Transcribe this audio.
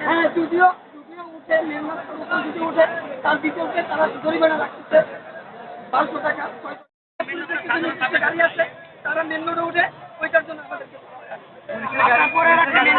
হ্যাঁ যদিও যদিও উঠে মেহনত যদি উঠে, তার বিকল্পে তারা জরিমানা রাখতেছে। বারোশো টাকা গাড়ি আছে তারা মেন রোডে উঠে ওইটার জন্য আমাদেরকে তারপরে একটা main